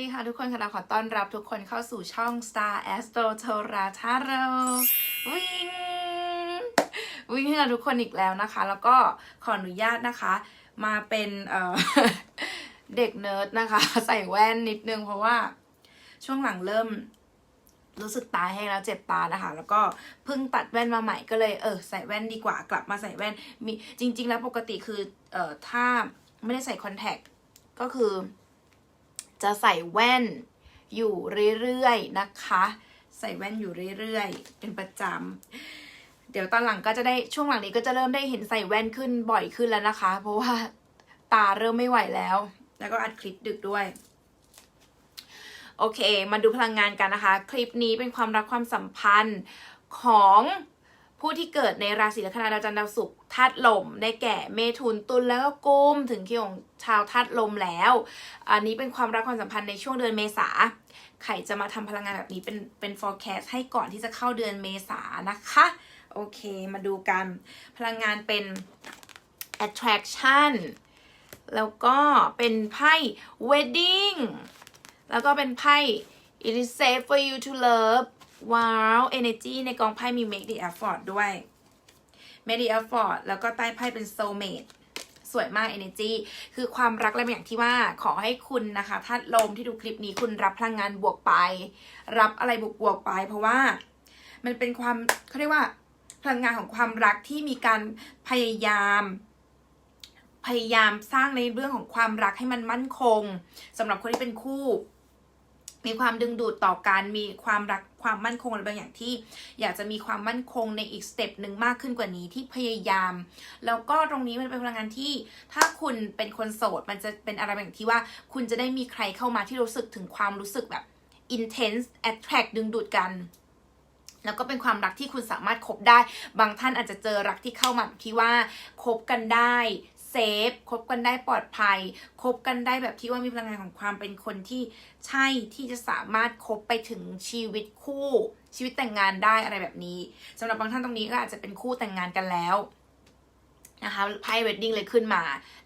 ดีค่ะทุกคนค่ะเราขอต้อนรับทุกคนเข้าสู่ช่อง Star Astro t o r a t a r o วิ่งวิ่งให้กับทุกคนอีกแล้วนะคะ แล้วก็ขออนุญาตนะคะ มาเป็นเเด็กเนิร์ดนะคะ ใส่แว่นนิดนึงเพราะว่าช่วงหลังเริ่มรู้สึกตาแห้งแล้วเจ็บตานะคะ แล้วก็เพิ่งตัดแว่นมาใหม่ก็เลยเออใส่แว่นดีกว่ากลับมาใส่แว่นมีจริง ๆ แล้วปกติคือเออถ้าไม่ได้ใส่คอนแทคก็คือ จะใส่แว่นอยู่เรื่อยๆนะคะ ใส่แว่นอยู่เรื่อยๆ เป็นประจำเดี๋ยวตอนหลังก็จะได้ช่วงหลังนี้ก็จะเริ่มได้เห็นใส่แว่นขึ้นบ่อยขึ้นแล้วนะคะ เพราะว่าตาเริ่มไม่ไหวแล้ว แล้วก็อัดคลิปดึกด้วยโอเค มาดูพลังงานกันนะคะ คลิปนี้เป็นความรักความสัมพันธ์ของ ผู้ที่เกิดในราศีลัคนาดาวจันทร์ดาวศุกร์ธาตุลม ได้แก่เมถุนตุลแล้วก็กุมถึงคิวของชาวธาตุลมแล้ว อันนี้เป็นความรักความสัมพันธ์ในช่วงเดือนเมษาไข่จะมาทำพลังงานแบบนี้เป็นเป็น forecast ให้ก่อนที่จะเข้าเดือนเมษานะคะ โอเคมาดูกัน พลังงานเป็น attraction แล้วก็เป็นไพ่ wedding แล้วก็เป็นไพ่ it is safe for you to love ว้าว energy ในกองไพ่มี make the effort ด้วย make the effort แล้วก็ใต้ไพ่เป็น soulmate สวยมาก energy คือความรักอะไรบางอย่างที่ว่าขอให้คุณนะคะถ้าลมที่ดูคลิปนี้คุณรับพลังงานบวกไป รับอะไรบวกบวกไป เพราะว่ามันเป็นความเขาเรียกว่าพลังงานของความรักที่มีการพยายามพยายามสร้างในเรื่องของความรักให้มันมั่นคงสำหรับคนที่เป็นคู่ มีความดึงดูดต่อการมีความรัก ความมั่นคงอะไรบางอย่างที่ อยากจะมีความมั่นคงในอีกสเต็ปหนึ่งมากขึ้นกว่านี้ที่พยายาม แล้วก็ตรงนี้มันเป็นพลังงานที่ ถ้าคุณเป็นคนโสดมันจะเป็นอะไรบางอย่างที่ว่า คุณจะได้มีใครเข้ามาที่รู้สึกถึงความรู้สึกแบบ intense attract ดึงดูดกันแล้วก็เป็นความรักที่คุณสามารถคบได้ บางท่านอาจจะเจอรักที่เข้ามาที่ว่าคบกันได้ ฟคบกันได้ปลอดภัย คบกันได้แบบที่ว่ามีพลังงานของความเป็นคนที่ใช่ที่จะสามารถคบไปถึงชีวิตคู่ ชีวิตแต่งงานได้อะไรแบบนี้สำหรับบางท่านตรงนี้ก็อาจจะเป็นคู่แต่งงานกันแล้วนะคะไพ่ wedding เลยขึ้นมา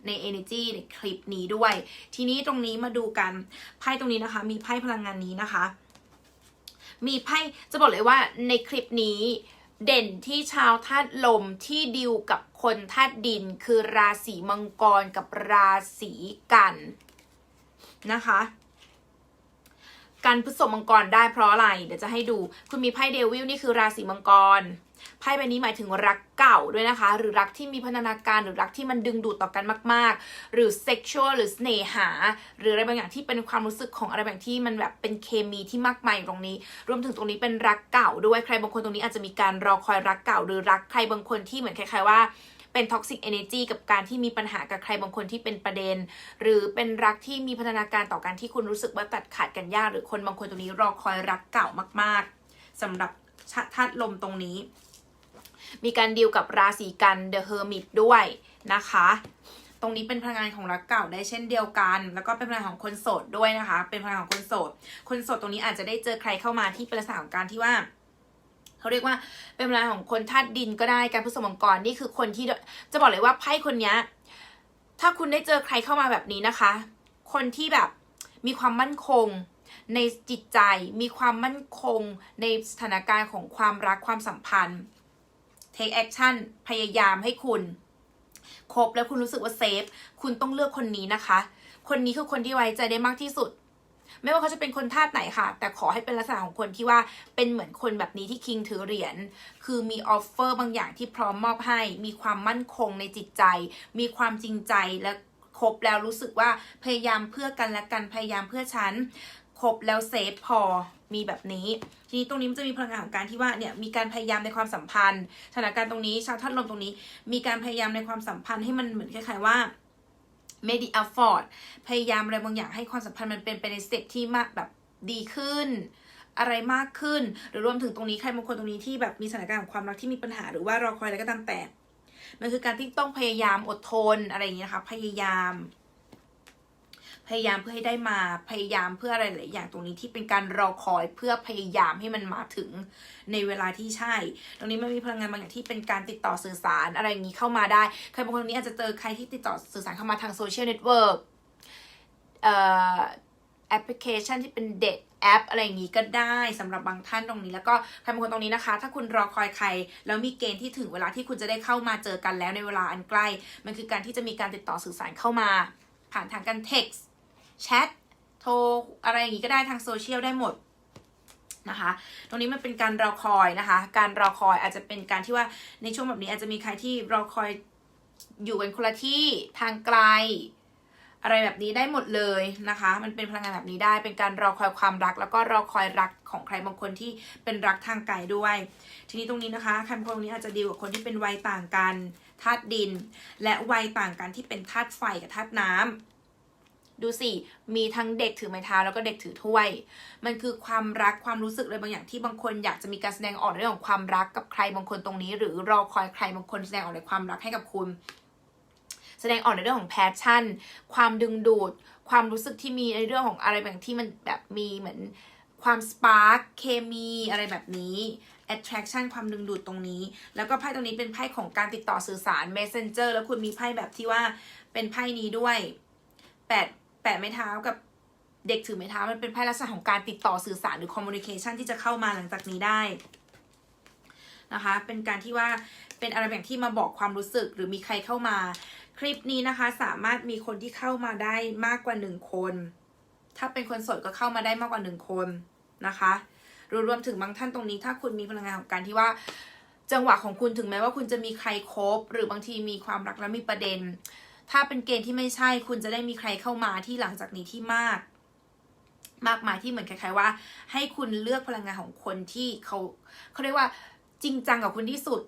ใน energy ในคลิปนี้ด้วย ทีนี้ตรงนี้มาดูกันไพ่ตรงนี้นะคะ มีไพ่พลังงานนี้นะคะ มีไพ่จะบอกเลยว่าในคลิปนี้เด่นที่ชาวธาตุลมที่ดิวกับ คนธาตุดินคือราศีมังกรกับราศีกันนะคะการผสมมังกรได้เพราะอะไร เดี๋ยวจะให้ดู คุณมีไพ่เดวิลนี่คือราศีมังกร ไพ่ใบนี้หมายถึงรักเก่าด้วยนะคะ หรือรักที่มีพัฒนาการหรือรักที่มันดึงดูดต่อกันมาก ๆ หรือเซ็กชวลหรือเสน่หา หรืออะไรบางอย่างที่เป็นความรู้สึกของอะไรบางที่มันแบบเป็นเคมีที่มากมายอยู่ตรงนี้ รวมถึงตรงนี้เป็นรักเก่าด้วยใครบางคนตรงนี้อาจจะมีการรอคอยรักเก่า หรือรักใครบางคนที่เหมือนคล้ายๆว่าเป็นท็อกซิกเอเนจีกับการที่มีปัญหากับใครบางคนที่เป็นประเด็น หรือเป็นรักที่มีพัฒนาการต่อการที่คุณรู้สึกว่าตัดขาดกันยาก หรือคนบางคนตรงนี้รอคอยรักเก่ามาก ๆสำหรับธาตุลมตรงนี้ มีการดีลกับราศีกันเดอะเฮอร์มิตด้วยนะคะ ตรงนี้เป็นพลังงานของรักเก่าได้เช่นเดียวกัน แล้วก็เป็นพลังของคนโสดด้วยนะคะ เป็นพลังของคนโสด คนโสดตรงนี้อาจจะได้เจอใครเข้ามาที่เป็นลักษณะของการที่ว่าเขาเรียกว่าเป็นพลังของคนธาตุดินก็ได้การผสมมังกรนี่คือคนที่จะบอกเลยว่าไพ่คนนี้ถ้าคุณได้เจอใครเข้ามาแบบนี้นะคะ คนที่แบบมีความมั่นคงในจิตใจมีความมั่นคงในสถานการณ์ของความรักความสัมพันธ์ take action พยายามให้คุณครบแล้วคุณรู้สึกว่าเซฟคุณต้องเลือกคนนี้นะคะ คนนี้คือคนที่ไว้ใจได้มากที่สุด ไม่ว่าเขาจะเป็นคนธาตุไหนค่ะ แต่ขอให้เป็นลักษณะของคนที่ว่าเป็นเหมือนคนแบบนี้ที่คิงถือเหรียญคือมีออฟเฟอร์บางอย่างที่พร้อมมอบให้ มีความมั่นคงในจิตใจ มีความจริงใจและครบแล้วรู้สึกว่าพยายามเพื่อกันและกันพยายามเพื่อฉัน ครบแล้วเซฟพอมีแบบนี้ ทีนี้ตรงนี้มันจะมีพลังงานของการที่ว่าเนี่ยมีการพยายามในความสัมพันธ์สถานการณ์ตรงนี้ชาวท่านลมตรงนี้ มีการพยายามในความสัมพันธ์ให้มันเหมือนคล้ายๆว่า made the effort พยายามอะไรบางอย่างให้ความสัมพันธ์มันเป็นไปในสเต็ปที่มากแบบดีขึ้น อะไรมากขึ้น หรือรวมถึงตรงนี้ใครบางคนตรงนี้ที่แบบมีสถานการณ์ของความรักที่มีปัญหาหรือว่ารอคอยอะไรก็ตามแต่ มันคือการที่ต้องพยายามอดทนอะไรอย่างเงี้ยนะคะพยายาม พยายามเพื่อให้ได้มาพยายามเพื่ออะไรหลายอย่างตรงนี้ที่เป็นการรอคอยเพื่อพยายามให้มันมาถึงในเวลาที่ใช่ ตรงนี้มันมีพลังงานบางอย่างที่เป็นการติดต่อสื่อสารอะไรอย่างนี้เข้ามาได้ ใครบางคนตรงนี้อาจจะเจอใครที่ติดต่อสื่อสารเข้ามาทางโซเชียลเน็ตเวิร์กแอปพลิเคชันที่เป็นเด็ดแอปอะไรอย่างนี้ก็ได้สำหรับบางท่านตรงนี้แล้วก็ใครบางคนตรงนี้นะคะ ถ้าคุณรอคอยใคร แล้วมีเกณฑ์ที่ถึงเวลาที่คุณจะได้เข้ามาเจอกันแล้วในเวลาอันใกล้ มันคือการที่จะมีการติดต่อสื่อสารเข้ามา ผ่านทางการ text แชทโทรอะไรอย่างนี้ก็ได้ทางโซเชียลได้หมดนะคะ ตรงนี้มันเป็นการรอคอยนะคะ การรอคอยอาจจะเป็นการที่ว่าในช่วงแบบนี้อาจจะมีใครที่รอคอยอยู่กันคนละที่ทางไกล อะไรแบบนี้ได้หมดเลยนะคะ มันเป็นพลังงานแบบนี้ได้เป็นการรอคอยความรัก แล้วก็รอคอยรักของใครบางคนที่เป็นรักทางไกลด้วย ทีนี้ตรงนี้นะคะใครบางคนตรงนี้อาจจะดีลกับคนที่เป็นวัยต่างกันธาตุดิน และวัยต่างกันที่เป็นธาตุไฟกับธาตุน้ำ ดูสิ มีทั้งเด็กถือไม้เท้าแล้วก็เด็กถือถ้วย มันคือความรักความรู้สึกอะไรบางอย่างที่บางคนอยากจะมีการแสดงออกในเรื่องของความรักกับใครบางคนตรงนี้ หรือรอคอยใครบางคนแสดงออกในความรักให้กับคุณ แสดงออกในเรื่องของแพชชั่น ความดึงดูด ความรู้สึกที่มีในเรื่องของอะไรบางที่มันแบบมีเหมือนความสปาร์คเคมีอะไรแบบนี้ attraction ความดึงดูดตรงนี้ แล้วก็ไพ่ตรงนี้เป็นไพ่ของการติดต่อสื่อสาร messenger แล้วคุณมีไพ่แบบที่ว่าเป็นไพ่นี้ด้วยแปด แปดไม้เท้ากับเด็กถือไม้เท้ามันเป็นไพ่ลักษณะของการติดต่อสื่อสารหรือ communication ที่จะเข้ามาหลังจากนี้ได้นะคะ เป็นการที่ว่าเป็นอะไรแบบที่มาบอกความรู้สึกหรือมีใครเข้ามา คลิปนี้นะคะ สามารถมีคนที่เข้ามาได้มากกว่าหนึ่งคน ถ้าเป็นคนโสดก็เข้ามาได้มากกว่าหนึ่งคนนะคะรวมรวมถึงบางท่านตรงนี้ ถ้าคุณมีพลังงานของการที่ว่าจังหวะของคุณถึงแม้ว่าคุณจะมีใครคบหรือบางทีมีความรักแล้วมีประเด็น ถ้าเป็นเกณฑ์ที่ไม่ใช่คุณจะได้มีใครเข้ามาที่หลังจากนี้ที่มาก มากมายที่เหมือนคล้ายๆว่า ให้คุณเลือกพลังงานของคนที่เขาเขาเรียกว่าจริงจังกับคุณที่สุด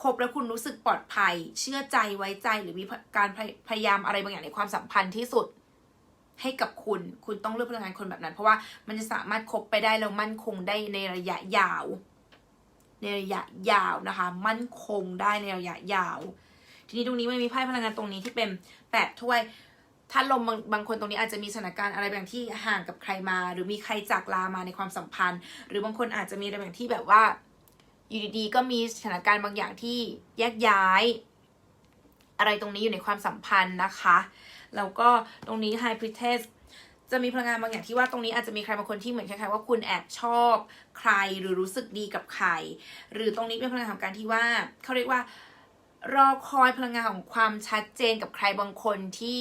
คบแล้วคุณรู้สึกปลอดภัย เชื่อใจไว้ใจหรือมีการพยพยายามอะไรบางอย่างในความสัมพันธ์ที่สุด ให้กับคุณ คุณต้องเลือกพลังงานคนแบบนั้น เพราะว่ามันจะสามารถคบไปได้แล้วมั่นคงได้ในระยะยาว ในระยะยาวนะคะ มั่นคงได้ในระยะยาว ทีนี้ตรงนี้มันมีไพ่พลังงานตรงนี้ที่เป็นแปดถ้วยถ้าลมบางบางคนตรงนี้อาจจะมีสถานการณ์อะไรบางที่ห่างกับใครมา หรือมีใครจากลามาในความสัมพันธ์ หรือบางคนอาจจะมีอะไรบางที่แบบว่าอยู่ดีๆก็มีสถานการณ์บางอย่างที่แยกย้าย อะไรตรงนี้อยู่ในความสัมพันธ์นะคะแล้วก็ตรงนี้ High Priestess จะมีพลังงานบางอย่างที่ว่าตรงนี้อาจจะมีใครบางคนที่เหมือนคล้ายๆว่าคุณแอบชอบ ใครหรือรู้สึกดีกับใคร หรือตรงนี้เป็นพลังงานของการที่ว่าเขาเรียกว่า รอคอยพลังงานของความชัดเจนกับใครบางคนที่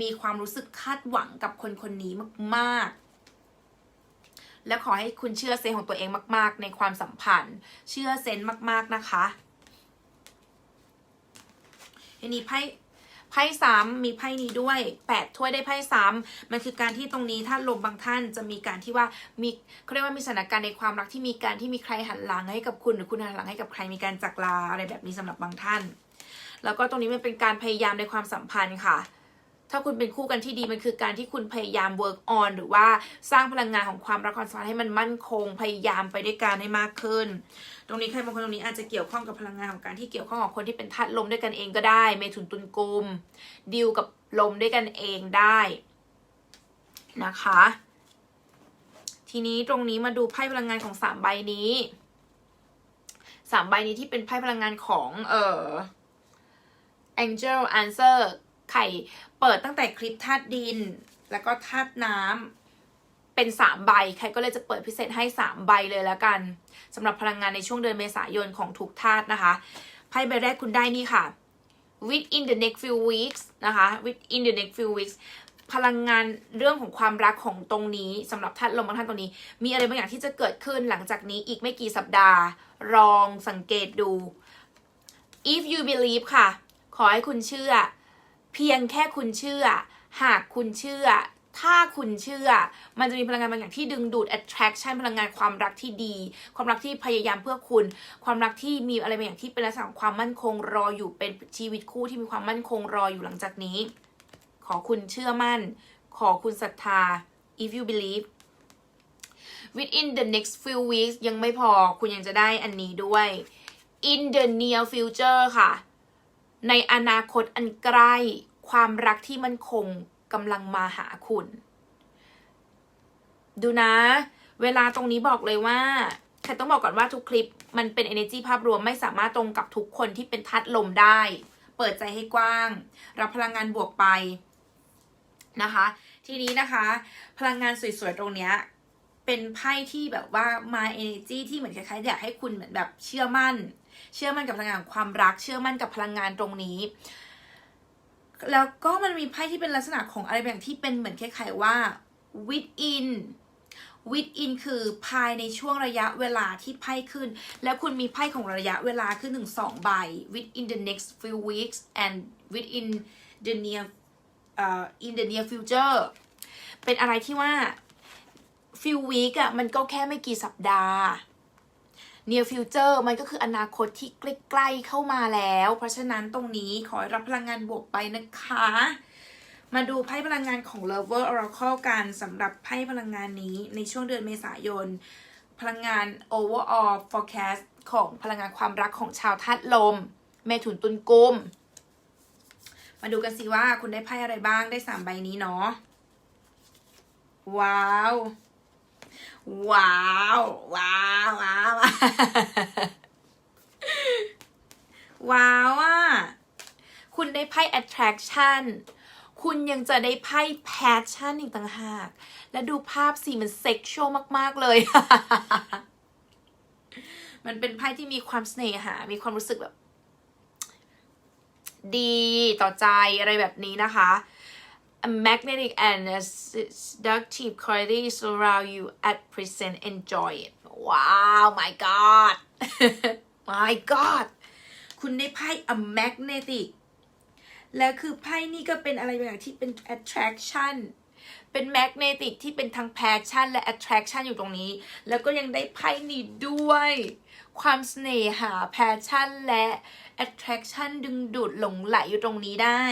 มีความรู้สึกคาดหวังกับคนคนนี้มากๆ และขอให้คุณเชื่อเซนของตัวเองมาก ๆ ในความสัมพันธ์ เชื่อเซนมาก ๆ นะคะทีนี้ไพ่ ไพ่ซ้ำมีไพ่นี้ด้วยแปดถ้วยได้ไพ่ซ้ำมันคือการที่ตรงนี้ถ้าลมบางท่านจะมีการที่ว่ามีเขาเรียกว่ามีสถานการณ์ในความรักที่มีการที่มีใครหันหลังให้กับคุณหรือคุณหันหลังให้กับใครมีการจากลาอะไรแบบนี้สำหรับบางท่าน แล้วก็ตรงนี้มันเป็นการพยายามในความสัมพันธ์ค่ะ ถ้าคุณเป็นคู่กันที่ดีมันคือการที่คุณพยายาม work on หรือว่าสร้างพลังงานของความรักความสัมพันธ์ให้มันมั่นคง พยายามไปด้วยกันให้มากขึ้น ตรงนี้ใครบางคนตรงนี้อาจจะเกี่ยวข้องกับพลังงานของการที่เกี่ยวข้องกับคนที่เป็นธาตุลมด้วยกันเองก็ได้ เมถุนตุลกุมดิวกับลมด้วยกันเองได้นะคะ ทีนี้ตรงนี้มาดูไพ่พลังงานของสามใบนี้สามใบนี้ที่เป็นไพ่พลังงานของเอ่อ Angel Answer ข่ เปิดตั้งแต่คลิปธาตุดิน แล้วก็ธาตุน้ำเป็นสามใบใครก็เลยจะเปิดพิเศษให้สามใบเลยแล้วกันสำหรับพลังงานในช่วงเดือนเมษายนของทุกธาตุนะคะไพ่ใบแรกคุณได้นี่ค่ะ within the next few weeks นะคะ within the next few weeks พลังงานเรื่องของความรักของตรงนี้สำหรับท่านลมบางท่านตรงนี้ มีอะไรบางอย่างที่จะเกิดขึ้นหลังจากนี้อีกไม่กี่สัปดาห์ ลองสังเกตดู if you believe ค่ะ ขอให้คุณเชื่อ เพียงแค่คุณเชื่อ หากคุณเชื่อ ถ้าคุณเชื่อ มันจะมีพลังงานบางอย่างที่ดึงดูด attraction พลังงานความรักที่ดี ความรักที่พยายามเพื่อคุณ ความรักที่มีอะไรบางอย่างที่เป็นลักษณะของความมั่นคงรออยู่เป็นชีวิตคู่ที่มีความมั่นคงรออยู่หลังจากนี้ ขอคุณเชื่อมั่น ขอคุณศรัทธา if you believe within the next few weeks ยังไม่พอคุณยังจะได้อันนี้ด้วย in the near future ค่ะ ในอนาคตอันใกล้ ความรักที่มันคงกำลังมาหาคุณ ดูนะ เวลาตรงนี้บอกเลยว่าแค่ต้องบอกก่อนว่าทุกคลิปมันเป็น energy ภาพรวมไม่สามารถตรงกับทุกคนที่เป็นทัดลมได้ เปิดใจให้กว้าง รับพลังงานบวกไปนะคะ ทีนี้นะคะ พลังงานสวยๆตรงเนี้ยเป็นไพ่ที่แบบว่ามา energy ที่เหมือนคล้ายๆอยากให้คุณเหมือนแบบเชื่อมั่น เชื่อมั่นกับพลังงานความรัก เชื่อมั่นกับพลังงานตรงนี้ แล้วก็มันมีไพ่ที่เป็นลักษณะของอะไรบางอย่างที่เป็นเหมือนคล้ายๆว่า within within คือภายในช่วงระยะเวลาที่ไพ่ขึ้น แล้วคุณมีไพ่ของระยะเวลาขึ้นถึงสองใบ within the next few weeks and within the near uh, in the near future เป็นอะไรที่ว่า few week อะมันก็แค่ไม่กี่สัปดาห์ near future มันก็คืออนาคตที่ใกล้ๆเข้ามาแล้ว เพราะฉะนั้นตรงนี้ขอให้รับพลังงานบวกไปนะคะ มาดูไพ่พลังงานของ Lover Oracle กันสำหรับไพ่พลังงานนี้ในช่วงเดือนเมษายน พลังงาน overall forecast ของพลังงานความรักของชาวธาตุลม เมถุนตุลกุม มาดูกันสิว่าคุณได้ไพ่อะไรบ้างได้สามใบนี้เนาะว้าว ว้าว ว้าวว้าวว้าวอะคุณได้ไพ่ attraction คุณยังจะได้ไพ่ passion อีกต่างหาก และดูภาพสิมันเซ็กชวลมาก ๆ เลย มันเป็นไพ่ที่มีความเสน่หา มีความรู้สึกแบบ ดีต่อใจอะไรแบบนี้นะคะ magnetic and a seductive quality surround you at present enjoy it wow my god my god คุณได้ไพ่ a magnetic แล้วคือไพ่นี่ก็เป็นอะไรบางอย่างที่เป็น attraction เป็น magnetic ที่เป็นทั้ง passion และ attraction อยู่ตรงนี้ แล้วก็ยังได้ไพ่นี้ด้วย ความเสน่หา passion และ attraction ดึงดูดหลงไหลอยู่ตรงนี้ได้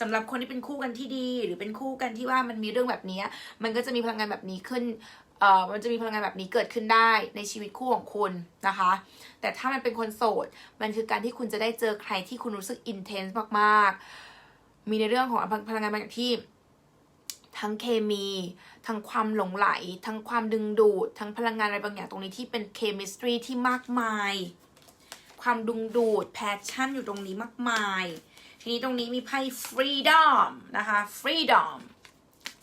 สำหรับคนที่เป็นคู่กันที่ดี หรือเป็นคู่กันที่ว่ามันมีเรื่องแบบนี้ มันก็จะมีพลังงานแบบนี้ขึ้นเอ่อมันจะมีพลังงานแบบนี้เกิดขึ้นได้ในชีวิตคู่ของคุณนะคะ แต่ถ้ามันเป็นคนโสด มันคือการที่คุณจะได้เจอใครที่คุณรู้สึกอินเทนส์มากๆ มีในเรื่องของพลังงานบางอย่างที่ทั้งเคมี ทั้งความหลงไหล ทั้งความดึงดูด ทั้งพลังงานอะไรบางอย่างตรงนี้ที่เป็นเคมิสตรีที่มากมาย ความดึงดูดแพชชั่นอยู่ตรงนี้มากมาย ทีนี้ตรงนี้มีไพ่ freedom นะคะ freedom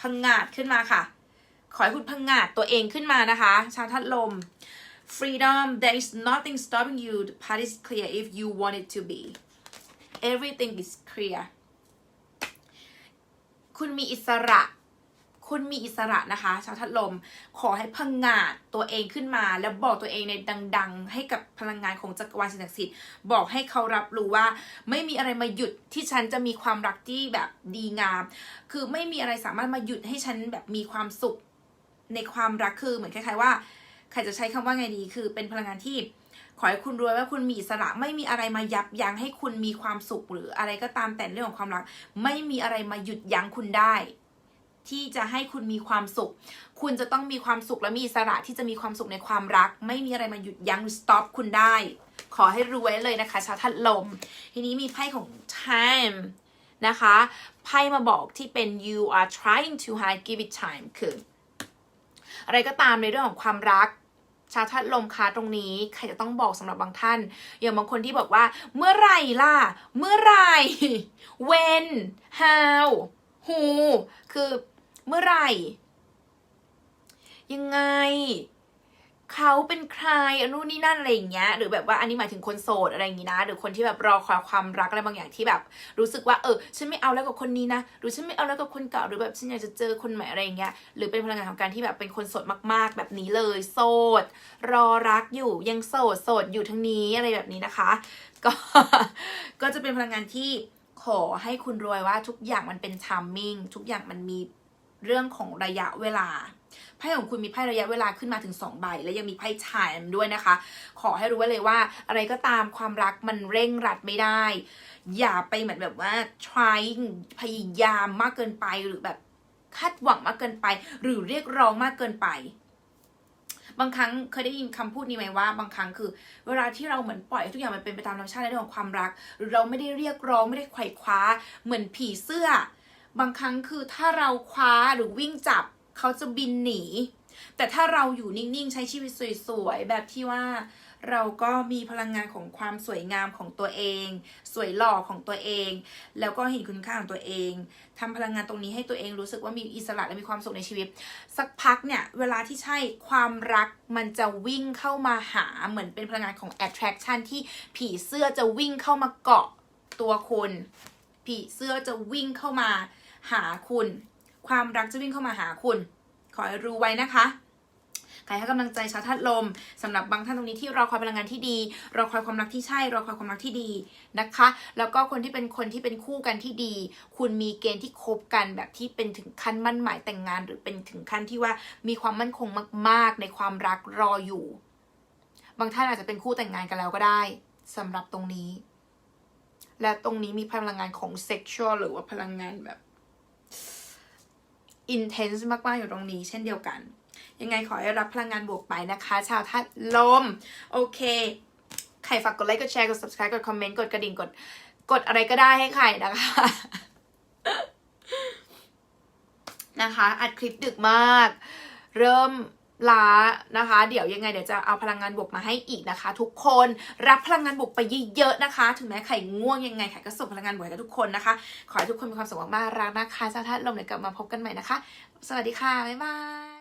พังงาดขึ้นมาค่ะ ขอให้คุณพังงาดตัวเองขึ้นมานะคะ ชาวทัดลม freedom there is nothing stopping you the path is clear if you want it to be everything is clear คุณมีอิสระ คุณมีอิสระนะคะ ชาวทัดลม ขอให้พังงาดตัวเองขึ้นมา แล้วบอกตัวเองในดัง ๆ ให้กับพลังงานของจักรวาลสิ่งศักดิ์สิทธิ์บอกให้เขารับรู้ว่า ไม่มีอะไรมาหยุดที่ฉันจะมีความรักที่แบบดีงาม คือไม่มีอะไรสามารถมาหยุดให้ฉันแบบมีความสุขในความรักคือเหมือนคล้ายๆว่าใครจะใช้คำว่าไงดี คือเป็นพลังงานที่ขอให้คุณรวยว่าคุณมีอิสระไม่มีอะไรมายับยั้งให้คุณมีความสุขหรืออะไรก็ตามแต่เรื่องของความรัก ไม่มีอะไรมาหยุดยั้งคุณได้ ที่จะให้คุณมีความสุข คุณจะต้องมีความสุขและมีอิสระที่จะมีความสุขในความรัก ไม่มีอะไรมาหยุดยั้งหรือ stop คุณได้ ขอให้รู้ไวยเลยนะคะ ชาวทัดลม ทีนี้มีไพ่ของ time นะคะไพ่มาบอกที่เป็น you are trying to hide give it time คือ อะไรก็ตามในเรื่องของความรัก ชาวธาตุลมคะตรงนี้ใครจะต้องบอกสำหรับบางท่าน อย่างบางคนที่บอกว่า เมื่อไหร่ล่ะ เมื่อไหร่ when how who คือ เมื่อไหร่ ยังไง เขาเป็นใครอนนู่นนี่นั่นอะไรอย่างเงี้ย หรือแบบว่าอันนี้หมายถึงคนโสดอะไรอย่างงี้นะ หรือคนที่แบบรอคอยความรักอะไรบางอย่างที่แบบ รู้สึกว่าเออฉันไม่เอาแล้วกับคนนี้นะ หรือฉันไม่เอาแล้วกับคนเก่าหรือแบบฉันอยากจะเจอคนใหม่อะไรอย่างเงี้ย หรือเป็นพลังงานของการที่แบบเป็นคนโสดมาก ๆ แบบนี้เลย โสด รอรักอยู่ยังโสดโสดอยู่ทั้งนี้อะไรแบบนี้นะคะ ก็ ก็จะเป็นพลังงานที่ขอให้คุณรวยว่าทุกอย่างมันเป็นทัมมิ่งทุกอย่างมันมี เรื่องของระยะเวลาไพ่ของคุณมีไพ่ระยะเวลาขึ้นมาถึง2ใบ และยังมีไพ่ time ด้วยนะคะ ขอให้รู้ไว้เลยว่า อะไรก็ตามความรักมันเร่งรัดไม่ได้ อย่าไปเหมือนแบบว่า trying พยายามมากเกินไปหรือแบบคาดหวังมากเกินไป หรือเรียกร้องมากเกินไป บางครั้งเคยได้ยินคำพูดนี้ไหมว่า บางครั้งคือ เวลาที่เราเหมือนปล่อยทุกอย่างมันเป็นไปตามธรรมชาติในเรื่องของความรัก หรือเราไม่ได้เรียกร้องไม่ได้ไขว่คว้า เหมือนผีเสื้อ บางครั้งคือถ้าเราคว้าหรือวิ่งจับเขาจะบินหนี แต่ถ้าเราอยู่นิ่งๆ ใช้ชีวิตสวยๆ แบบที่ว่าเราก็มีพลังงานของความสวยงามของตัวเอง สวยหล่อของตัวเอง แล้วก็เห็นคุณค่าของตัวเองทำพลังงานตรงนี้ให้ตัวเองรู้สึกว่ามีอิสระและมีความสุขในชีวิต สักพักเนี่ยเวลาที่ใช่ความรักมันจะวิ่งเข้ามาหาเหมือนเป็นพลังงานของ attraction ที่ผีเสื้อจะวิ่งเข้ามาเกาะตัวคุณผีเสื้อจะวิ่งเข้ามา หาคุณ ความรักจะวิ่งเข้ามาหาคุณ ขอให้รู้ไว้นะคะใครให้กำลังใจชาวธาตุลมสำหรับบางท่านตรงนี้ที่รอคอยพลังงานที่ดีรอคอยความรักที่ใช่รอคอยความรักที่ดีนะคะ แล้วก็คนที่เป็นคนที่เป็นคู่กันที่ดี คุณมีเกณฑ์ที่คบกันแบบที่เป็นถึงขั้นมั่นหมายแต่งงาน หรือเป็นถึงขั้นที่ว่ามีความมั่นคงมาก ๆ ในความรักรออยู่ บางท่านอาจจะเป็นคู่แต่งงานกันแล้วก็ได้สำหรับตรงนี้ และตรงนี้มีพลังงานของ sexual หรือว่าพลังงานแบบ intense มากๆอยู่ตรงนี้เช่นเดียวกัน ยังไงขอให้รับพลังงานบวกไปนะคะ ชาวธาตุลม โอเค ใครฝากกดไลค์ กดแชร์ กด subscribe กดคอมเมนต์ กดกระดิ่ง กด กดอะไรก็ได้ให้ใครนะคะ นะคะ อัดคลิปดึกมาก เริ่ม ล้านะคะ เดี๋ยวยังไงเดี๋ยวจะเอาพลังงานบวกมาให้อีกนะคะ ทุกคนรับพลังงานบวกไปเยอะๆนะคะ ถึงแม้ไข่ง่วงยังไงไข่ก็ส่งพลังงานบวกให้กับทุกคนนะคะ ขอให้ทุกคนมีความสุขมากๆรักนะคะเจ้าท่านลมเดี๋ยวกลับมาพบกันใหม่นะคะ สวัสดีค่ะ บ๊ายบาย